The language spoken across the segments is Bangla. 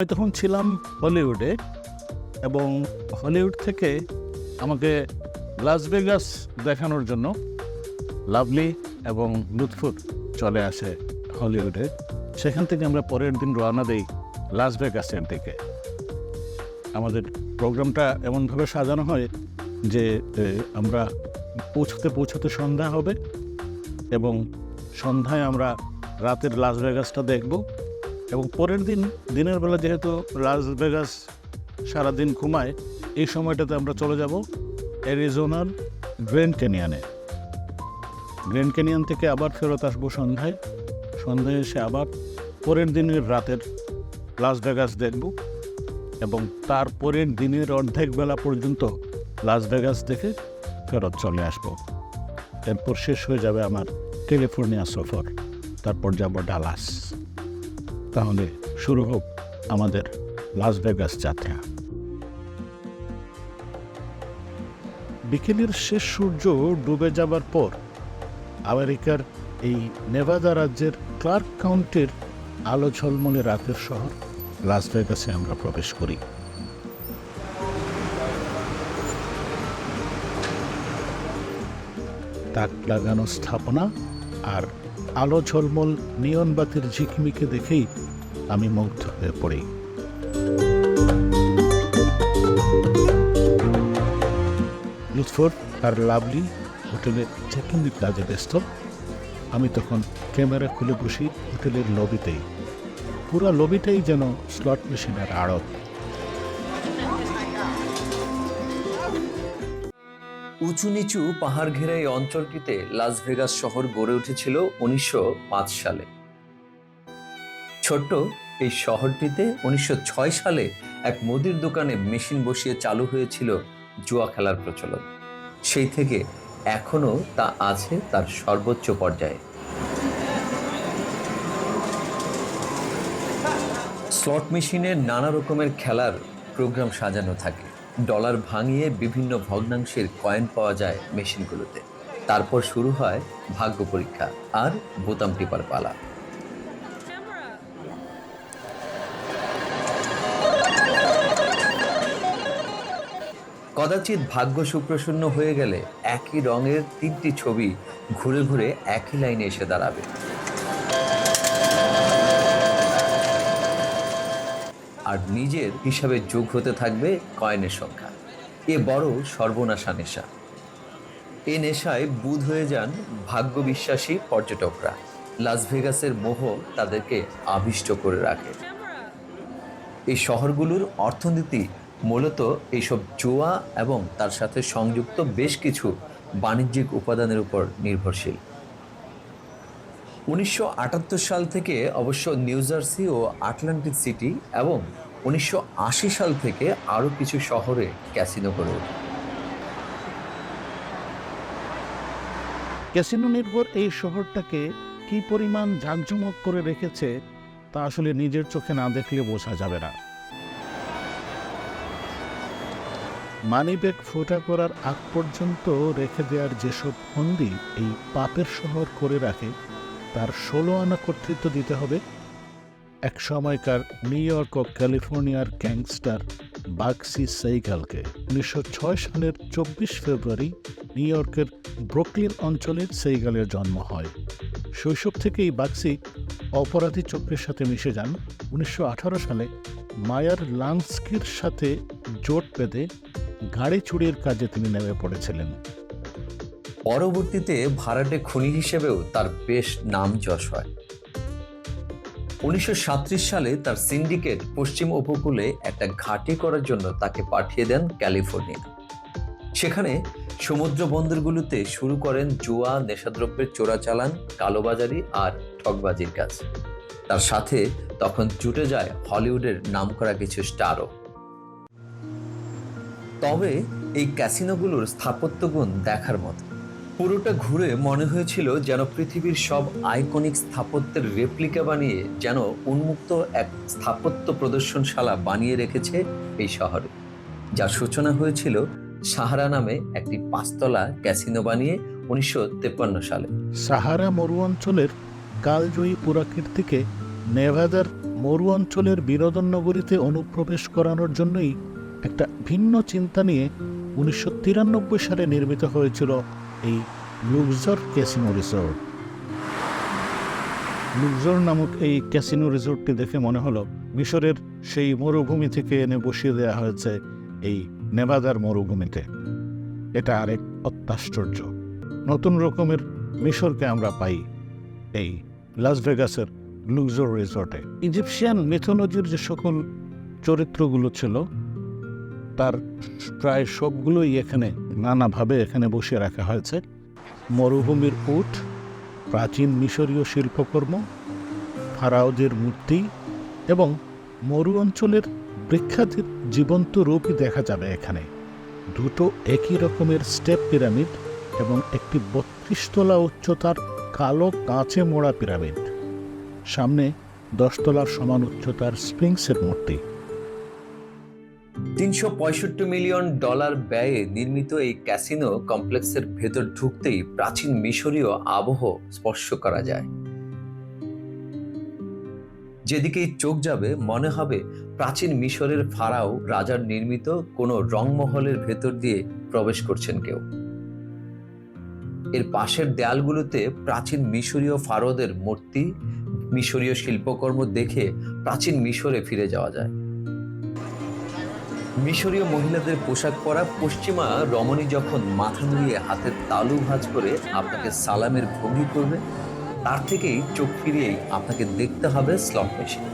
আমি তখন ছিলাম হলিউডে এবং হলিউড থেকে আমাকে লাস ভেগাস দেখানোর জন্য লাভলি এবং লুৎফুর চলে আসে হলিউডে। সেখান থেকে আমরা পরের দিন রওনা দিই লাস ভেগাসের দিকে। আমাদের প্রোগ্রামটা এমনভাবে সাজানো হয় যে আমরা পৌঁছতে পৌঁছতে সন্ধ্যা হবে এবং সন্ধ্যায় আমরা রাতের লাস ভেগাসটা দেখব। এবং পরের দিন, দিনের বেলা যেহেতু লাস ভেগাস সারাদিন ঘুমায়, এই সময়টাতে আমরা চলে যাব অ্যারিজোনার গ্র্যান্ড ক্যানিয়ানে গ্র্যান্ড ক্যানিয়ান থেকে আবার ফেরত আসব সন্ধ্যায়। সন্ধ্যায় এসে আবার পরের দিনের রাতের লাস ভেগাস দেখব এবং তার পরের দিনের অর্ধেক বেলা পর্যন্ত লাস ভেগাস দেখে ফেরত চলে আসব। এরপর শেষ হয়ে যাবে আমার ক্যালিফোর্নিয়া সফর। তারপর যাব ডালাস তাহলে শুরু হোক আমাদের লাস ভেগাস যাত্রা। বিকেলের শেষ সূর্য ডুবে যাবার পর আমেরিকার এই নেভাদা রাজ্যের ক্লার্ক কাউন্টির আলো ঝলমলে রাতের শহর লাস ভেগাসে আমরা প্রবেশ করি। তাক লাগানো স্থাপনা আর আলো ঝলমল নিয়ন বাতির ঝিকমিকে দেখেই আমি মুগ্ধ হয়ে পড়ি। লুৎফর আর লাভলি হোটেলে চেক ইন কাজে ব্যস্ত। আমি তখন ক্যামেরা খুলে বসি হোটেলের লবিতেই। পুরো লবিটাই যেন স্লট মেশিনের আড়ত। উঁচু নিচু পাহাড় ঘেরা এই অঞ্চলটিতে লাস ভেগাস শহর গড়ে উঠেছিল উনিশশো পাঁচ সালে। ছোট্ট এই শহরটিতে উনিশশো ছয় সালে এক মুদির দোকানে মেশিন বসিয়ে চালু হয়েছিল জুয়া খেলার প্রচলন। সেই থেকে এখনও তা আছে তার সর্বোচ্চ পর্যায়ে। স্লট মেশিনে নানা রকমের খেলার প্রোগ্রাম সাজানো থাকে। ডলার ভাঙিয়ে বিভিন্ন ভগ্নাংশের কয়েন পাওয়া যায় মেশিনগুলোতে। তারপর শুরু হয় ভাগ্য পরীক্ষা আর বোতাম টিপার পালা। কদাচিৎ ভাগ্য সুপ্রসন্ন হয়ে গেলে একই রঙের তিনটি ছবি ঘুরে ঘুরে একই লাইনে এসে দাঁড়াবে। আর নিজের হিসাবে যোগ হতে থাকবে কয়েনের সংখ্যা। এ বড় সর্বনাশা নেশা। এ নেশায় বুধ হয়ে যান ভাগ্য বিশ্বাসী পর্যটকরা। লাস ভেগাসের মোহ তাদেরকে আবিষ্ট করে রাখে। এই শহরগুলোর অর্থনীতি মূলত এইসব জোয়া এবং তার সাথে সংযুক্ত বেশ কিছু বাণিজ্যিক উপাদানের উপর নির্ভরশীল। উনিশশো আটাত্তর সাল থেকে অবশ্য নিউ জার্সি ও আটলান্টিক সিটি এবং উনিশশো আশি সাল থেকে আরও কিছু শহরে ক্যাসিনো ওঠে। ক্যাসিনো নির্ভর এই শহরটাকে কি পরিমাণ জাঁকজমক করে রেখেছে তা আসলে নিজের চোখে না দেখলে বোঝা যাবে না। মানিব্যাগ ফোটা করার আগ পর্যন্ত রেখে দেওয়ার যেসব ফন্দি এই পাপের শহর করে রাখে, তার ষোলো আনা কর্তৃত্ব দিতে হবে। এক সময়কার নিউ ইয়র্ক ও ক্যালিফোর্নিয়ার গ্যাংস্টার বাক্সি সেইগালকে উনিশশো ছয় সালের চব্বিশ ফেব্রুয়ারি নিউ ইয়র্কের ব্রুকলিন অঞ্চলের সেইগালের জন্ম হয়। শৈশব থেকেই বাক্সি অপরাধী চক্রের সাথে মিশে যান। উনিশশো আঠারো সালে মায়ার লান্সকির সাথে জোট বেঁধে গাড়ি চুরির কাজে তিনি নেমে পড়েছিলেন। পরবর্তীতে ভাড়াটে খুনি হিসেবেও তার বেশ নাম যশ হয়। উনিশশো সালে তার সিন্ডিকেট পশ্চিম উপকূলে একটা ঘাঁটি করার জন্য তাকে পাঠিয়ে দেন ক্যালিফোর্নিয়া। সেখানে সমুদ্র বন্দরগুলোতে শুরু করেন জুয়া, নেশাদ্রব্যের চোরাচালান, কালোবাজারি আর ঠকবাজির কাজ। তার সাথে তখন জুটে যায় হলিউডের নামকরা কিছু স্টারও। তবে এই ক্যাসিনোগুলোর স্থাপত্যগুণ দেখার মতো। পুরোটা ঘুরে মনে হয়েছিল যেন পৃথিবীর সব আইকনিক স্থাপত্যের রেপ্লিকা বানিয়ে যেন উন্মুক্ত এক স্থাপত্য প্রদর্শনশালা বানিয়ে রেখেছে এই শহরে। যার সূচনা হয়েছিল সাহারা নামে একটি পাঁচতলা ক্যাসিনো বানিয়ে উনিশশো সালে। সাহারা মরু অঞ্চলের কালজয়ী পুরাকীর্তিকে নেভাদার মরু অঞ্চলের বিনোদন নগরীতে অনুপ্রবেশ করানোর জন্যই একটা ভিন্ন চিন্তা নিয়ে উনিশশো তিরানব্বই সালে নির্মিত হয়েছিল এই লুকজর ক্যাসিনো রিসোর্ট। লুকজর নামক এই ক্যাসিনো রিসোর্টটি দেখে মনে হলো মিশরের সেই মরুভূমি থেকে এনে বসিয়ে দেওয়া হয়েছে এই নেভাদার মরুভূমিতে। এটা আরেক অত্যাশ্চর্য। নতুন রকমের মিশরকে আমরা পাই এই লাস ভেগাসের লুকজর রিসর্টে। ইজিপশিয়ান মিথোলজির যে সকল চরিত্রগুলো ছিল তার প্রায় সবগুলোই এখানে নানাভাবে এখানে বসে রাখা হয়েছে। মরুভূমির উট, প্রাচীন মিশরীয় শিল্পকর্ম, ফারাওদের মূর্তি এবং মরু অঞ্চলের বৃক্ষাদির জীবন্ত রূপই দেখা যাবে এখানে। দুটো একই রকমের স্টেপ পিরামিড এবং একটি বত্রিশ তলা উচ্চতার কালো কাঁচে মোড়া পিরামিড। সামনে দশতলার সমান উচ্চতার স্প্রিংসের মূর্তি। তিনশো পঁয়ষট্টি মিলিয়ন ডলার ব্যয়ে নির্মিত এই ক্যাসিনো কমপ্লেক্সের ভেতর ঢুকতেই প্রাচীন মিশরীয় আবহ স্পর্শ করা যায়। যেদিকেই চোখ যাবে, মনে হবে প্রাচীন মিশরের ফারাও রাজার নির্মিত কোনো রংমহলের ভেতর দিয়ে প্রবেশ করছেন কেউ। এর পাশের দেয়ালগুলোতে প্রাচীন মিশরীয় ফারোদের মূর্তি, মিশরীয় শিল্পকর্ম দেখে প্রাচীন মিশরে ফিরে যাওয়া যায়। মিশরীয় মহিলাদের পোশাক পরা পশ্চিমা রমণী যখন মাথা নুয়ে হাতের তালু ভাঁজ করে আপনাকে সালামের ভঙ্গি করবে, তার থেকেই চোখ ফিরিয়েই আপনাকে দেখতে হবে স্লট মেশিন।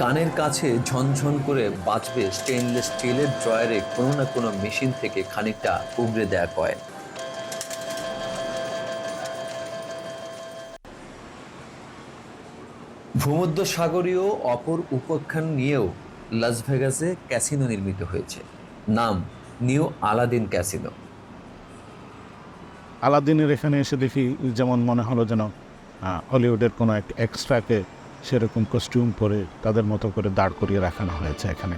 কানের কাছে ঝনঝন করে বাঁচবে স্টেনলেস স্টিলের ড্রয়ারে কোনো না কোনো মেশিন থেকে খানিকটা উগড়ে দেয়া কয়েন। ভূমধ্য সাগরীয় অপর উপখ্যান নিয়েও লাস ভেগাসে ক্যাসিনো নির্মিত হয়েছে। নাম নিউ আলাদিন ক্যাসিনো। আলাদিনের এখানে এসে দেখি যেমন মনে হলো যেন হলিউডের কোনো এক এক্সট্রাকে সেরকম কস্টিউম পরে তাদের মতো করে দাঁড় করিয়ে রাখানো হয়েছে এখানে।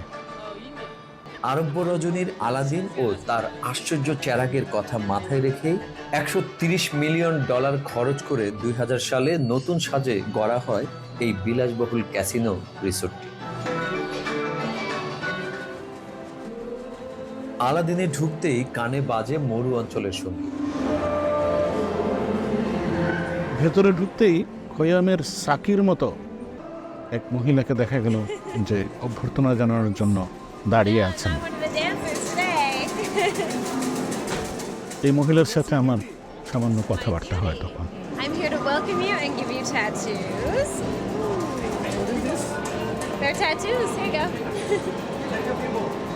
আরব্য রজনীর আলাদিন ও তার আশ্চর্য চেরাগের কথা মাথায় রেখেই একশো তিরিশ মিলিয়ন ডলার খরচ করে দুই হাজার সালে নতুন সাজে গড়া হয় এই বিলাসবহুল ক্যাসিনো রিসোর্টটি। আলাদিনে ঢুকতেই কানে বাজে মরু অঞ্চলের সংগীত ভেতরে ঢুকতেই খৈয়ামের সাকির মতো এক মহিলাকে দেখা গেল যে অভ্যর্থনা জানানোর জন্য দাঁড়িয়ে আছেন. এই মহিলার সাথে আমার সামান্য কথাবার্তা হয় তখন I'm here to welcome you and give you tattoos. They're tattoos. Here you go.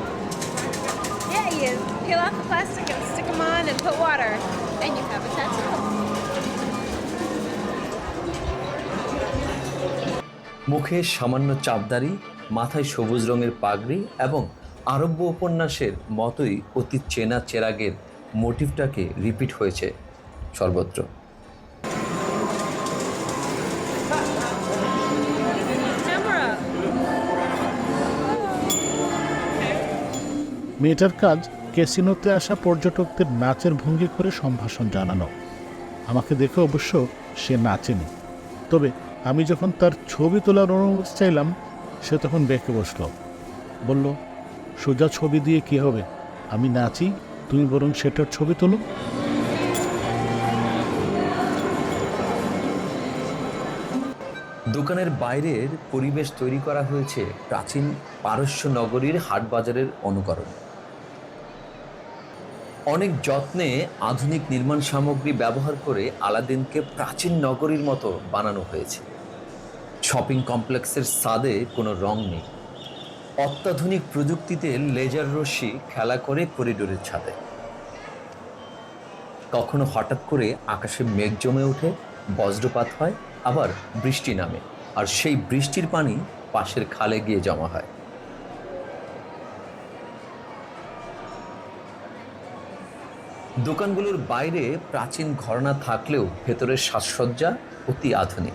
yeah, you peel off the plastic and stick them on and put water, and you have a tattoo. মুখে সামান্য চাপদারি মাথায় সবুজ রঙের পাগড়ি এবং আরব্য উপন্যাসের মতোই অতি চেনা চেরাগের মোটিভটাকে রিপিট হয়েছে সর্বত্র মেয়েটার কাজ ক্যাসিনোতে আসা পর্যটকদের নাচের ভঙ্গি করে সম্ভাষণ জানানো। আমাকে দেখে অবশ্য সে নাচেনি। তবে আমি যখন তার ছবি তোলার অনুরোধ চাইলাম, সে তখন বেঁকে বসল। বলল, সোজা ছবি দিয়ে কি হবে? আমি নাচি, তুমি বরং সেটার ছবি তোলো। দোকানের বাইরের পরিবেশ তৈরি করা হয়েছে প্রাচীন পারস্য নগরীর হাট বাজারের অনুকরণ। অনেক যত্নে আধুনিক নির্মাণ সামগ্রী ব্যবহার করে আলাদিনকে প্রাচীন নগরীর মতো বানানো হয়েছে। শপিং কমপ্লেক্সের সাদে কোনো রং নেই। অত্যাধুনিক প্রযুক্তিতে লেজার রশ্মি খেলা করে করিডোরের ছাদে। কখনো হঠাৎ করে আকাশে মেঘ জমে ওঠে, বজ্রপাত হয়, আবার বৃষ্টি নামে, আর সেই বৃষ্টির পানি পাশের খালে গিয়ে জমা হয়। দোকানগুলোর বাইরে প্রাচীন ঘরনা থাকলেও ভেতরের সাজসজ্জা অতি আধুনিক।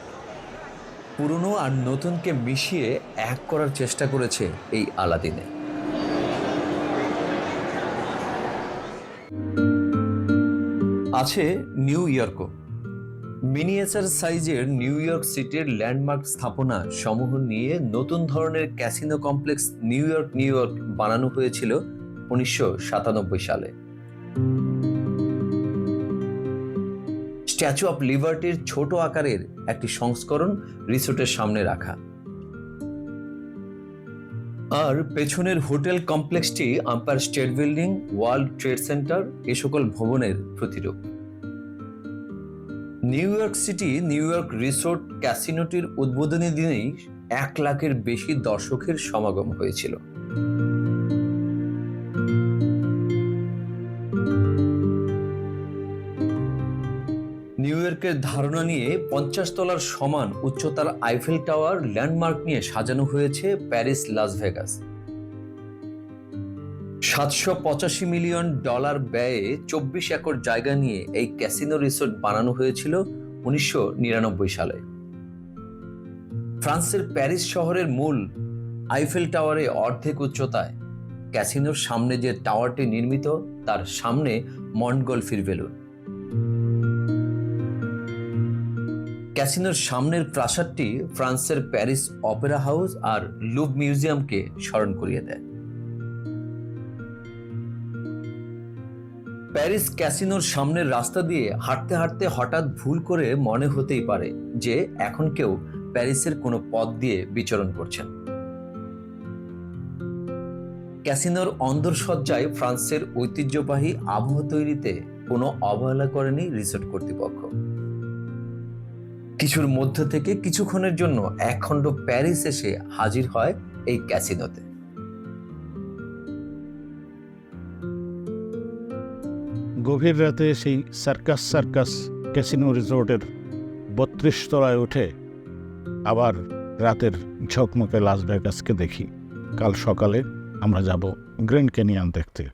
পুরনো আর নতুনকে মিশিয়ে এক করার চেষ্টা করেছে এই আলাদিনে। আছে নিউ ইয়র্কও। মিনিয়েচার সাইজের নিউ ইয়র্ক সিটির ল্যান্ডমার্ক স্থাপনা সমূহ নিয়ে নতুন ধরনের casino complex New York New York বানানো হয়েছিল উনিশশো সাতানব্বই সালে। স্ট্যাচু অফ লিবার্টির ছোট আকারের একটি সংস্করণ রিসোর্টের সামনে রাখা। আর পেছনের hotel কমপ্লেক্সটি Empire State Building, World Trade Center, এ সকল ভবনের প্রতিরূপ। New York City, New York resort ক্যাসিনোটির উদ্বোধনী দিনেই এক লাখের বেশি দর্শকের সমাগম হয়েছিল। নিউ ধারণা নিয়ে পঞ্চাশ তলার সমান উচ্চতার আইফেল টাওয়ার ল্যান্ডমার্ক নিয়ে সাজানো হয়েছে প্যারিস, লাস ভেগাস। সাতশো পঁচাশি মিলিয়ন ডলার ব্যয়ে চব্বিশ একর জায়গা নিয়ে এই ক্যাসিনো রিসোর্ট বানানো হয়েছিল উনিশশো নিরানব্বই সালে। ফ্রান্সের প্যারিস শহরের মূল আইফেল টাওয়ারে অর্ধেক উচ্চতায় ক্যাসিনোর সামনে যে টাওয়ারটি নির্মিত, তার সামনে মন্টগলফির বেলুন। ক্যাসিনোর সামনের প্রাসাদটি ফ্রান্সের প্যারিস অপেরা হাউস আর লুভ মিউজিয়ামকে স্মরণ করিয়ে দেয়। প্যারিস ক্যাসিনোর সামনের রাস্তা দিয়ে হাঁটতে হাঁটতে হঠাৎ ভুল করে মনে হতেই পারে যে এখন কেউ প্যারিসের কোনো পথ দিয়ে বিচরণ করছেন। ক্যাসিনোর অন্দরসজ্জায় ফ্রান্সের ঐতিহ্যবাহী আবহ তৈরিতে কোনো অবহেলা করেনি রিসোর্ট কর্তৃপক্ষ। কিছুর মধ্য থেকে কিছুক্ষণের জন্য একখণ্ড প্যারিস এসে হাজির হয় এই ক্যাসিনোতে। গভীর রাতে সেই সার্কাস সার্কাস ক্যাসিনো রিসোর্টের বত্রিশ তলায় উঠে আবার রাতের ঝকমকে লাস ভেগাসকে দেখি। কাল সকালে আমরা যাব গ্র্যান্ড ক্যানিয়ন দেখতে।